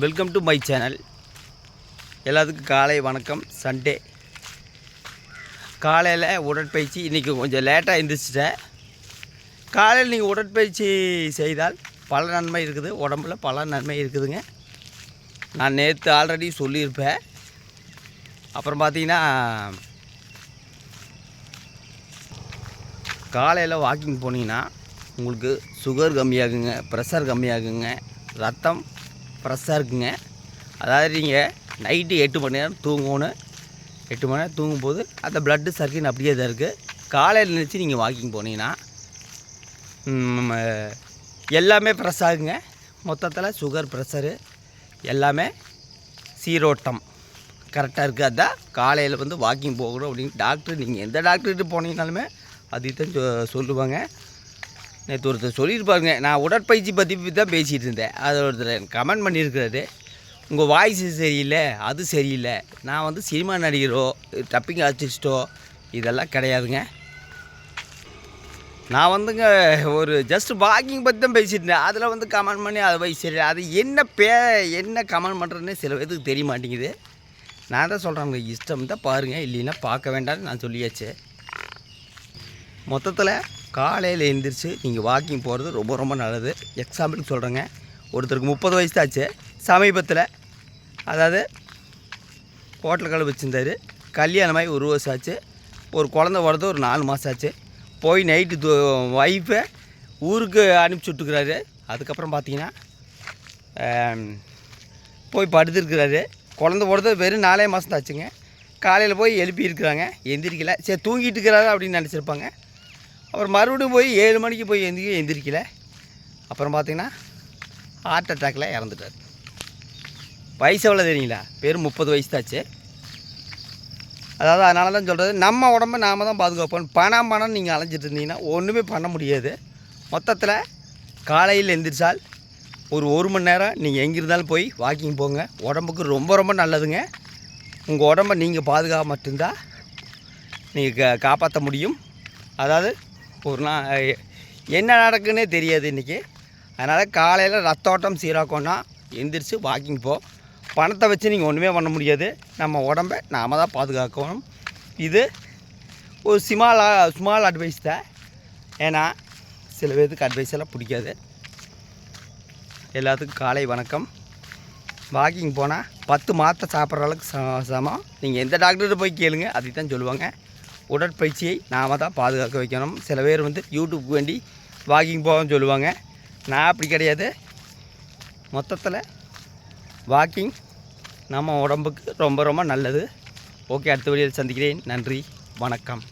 Welcome to my channel எல்லாத்துக்கும் காலை வணக்கம். சண்டே காலையில் உடற்பயிற்சி இன்றைக்கி கொஞ்சம் லேட்டாக எழுந்திரிச்சிட்டேன் காலையில் நீங்கள் உடற்பயிற்சி செய்தால் பல நன்மை இருக்குது. உடம்புல பல நன்மை இருக்குதுங்க. நான் நேற்று ஆல்ரெடி சொல்லியிருப்பேன். அப்புறம் பார்த்தீங்கன்னா காலையில் வாக்கிங் போனீங்கன்னா உங்களுக்கு சுகர் கம்மியாகுங்க ப்ரெஷர் கம்மியாகுங்க ரத்தம் ஃப்ரெஷ்ஷாக இருக்குங்க. அதாவது நீங்கள் நைட்டு எட்டு மணி நேரம் தூங்கணும். எட்டு மணி நேரம் தூங்கும்போது அந்த ப்ளட்டு சர்க்கின் அப்படியே தான் இருக்குது காலையில் நினச்சி நீங்கள் வாக்கிங் போனீங்கன்னா எல்லாமே ஃப்ரெஷ்ஷாகுங்க மொத்தத்தில் சுகர் ப்ரெஷரு எல்லாமே சீரோட்டம். கரெக்டாக இருக்குது அதான் காலையில் வந்து வாக்கிங் போகணும் அப்படின்னு டாக்டர் நீங்கள் எந்த டாக்டர்கிட்ட போனீங்கனாலுமே அதுதான் சொ- சொல்லுவாங்க. நேற்று ஒருத்தர் சொல்லியிருப்பாருங்க நான் உடற்பயிற்சி பற்றி தான் பேசிகிட்டு இருந்தேன். அது ஒருத்தர் கமெண்ட் பண்ணியிருக்கிறாரு. உங்கள் வாய்ஸ் சரியில்லை அது சரியில்லை. நான் வந்து சினிமா நடிகரோ டப்பிங் ஆர்டிஸ்ட்டோ இதெல்லாம் கிடையாதுங்க. நான் வந்துங்க ஒரு ஜஸ்ட் வாக்கிங் பற்றி தான் பேசிட்டு இருந்தேன். அதில் வந்து கமெண்ட் பண்ணி அது போய் சரி அது என்ன பே என்ன கமெண்ட் பண்ணுறதுன்னு சில பேருக்கு தெரிய மாட்டேங்குது. நான் தான் சொல்கிறேன் உங்கள் இஷ்டம் தான் பாருங்கள் இல்லைன்னா பார்க்க வேண்டாம்னு நான் சொல்லியாச்சு. மொத்தத்தில் காலையில் எழுந்திரிச்சு நீங்கள் வாக்கிங் போகிறது ரொம்ப ரொம்ப நல்லது. எக்ஸாம்பிளுக்கு சொல்கிறேங்க ஒருத்தருக்கு முப்பது வயசு ஆச்சு சமீபத்தில் அதாவது ஹோட்டல் கடை வச்சுருந்தார். கல்யாணமாகி ஒரு வருஷம் ஆச்சு. ஒரு குழந்த வரது ஒரு நாலு மாதம் ஆச்சு. போய் நைட்டு ஒய்ஃபை ஊருக்கு அனுப்பிச்சி விட்டுக்கிறாரு அதுக்கப்புறம் பார்த்தீங்கன்னா போய் படுத்துருக்கிறாரு. குழந்த பிறந்து வெறும் நாலே மாதம் ஆச்சுங்க. காலையில் போய் எழுப்பி இருக்கிறாங்க எந்திரிக்கல. சரி தூங்கிட்டு இருக்கிறாரு அப்படின்னு நினச்சிருப்பாங்க. அப்புறம் மறுபடியும் போய் ஏழு மணிக்கு போய் எந்திரிக்க எந்திரிக்கல. அப்புறம் பார்த்தீங்கன்னா ஹார்ட் அட்டாக்கில் இறந்துட்டார். வயசு எவ்வளோ தெரியுங்களா? பேர் முப்பது வயசு தாச்சு அதாவது அதனால தான் சொல்கிறது நம்ம உடம்ப நாம தான் பாதுகாப்போம். பணம் பணம் நீங்கள் அலைஞ்சிட்டு இருந்தீங்கன்னா ஒன்றுமே பண்ண முடியாது. மொத்தத்தில் காலையில் எந்திரிச்சால் ஒரு ஒரு மணி நேரம் நீங்கள் எங்கே இருந்தாலும் போய் வாக்கிங் போங்க. உடம்புக்கு ரொம்ப ரொம்ப நல்லதுங்க. உங்கள் உடம்ப நீங்கள் பாதுகாக்க மட்டும்தான் நீங்கள் கா காப்பாற்ற முடியும். அதாவது ஒரு நாள் என்ன நடக்குன்னே தெரியாது இன்றைக்கி அதனால் காலையில் ரத்தோட்டம் சீராக்கோன்னா எந்திரிச்சு வாக்கிங் போ. பணத்தை வச்சு நீங்கள் ஒன்றுமே பண்ண முடியாது. நம்ம உடம்ப நாம தான் பாதுகாக்கணும். இது ஒரு சிமால் ஸ்மால் அட்வைஸ் தான். ஏன்னா சில பேர்த்துக்கு அட்வைஸ் எல்லாம் பிடிக்காது. எல்லாத்துக்கும் காலை வணக்கம். வாக்கிங் போனால் பத்து மாத்திரை சாப்பிட்ற அளவுக்கு ச- சமம். நீங்கள் எந்த டாக்டர்கிட்ட போய் கேளுங்க. அதை தான் சொல்லுவாங்க. உடற்பயிற்சியை நாம் தான் பாதுகாக்க வைக்கணும். சில பேர் வந்து யூடியூப்க்கு வேண்டி வாக்கிங் போகன்னு சொல்லுவாங்க. நான் அப்படி கிடையாது. மொத்தத்தில் வாக்கிங் நம்ம உடம்புக்கு ரொம்ப ரொம்ப நல்லது. ஓகே அடுத்த வழியில் சந்திக்கிறேன். நன்றி வணக்கம்.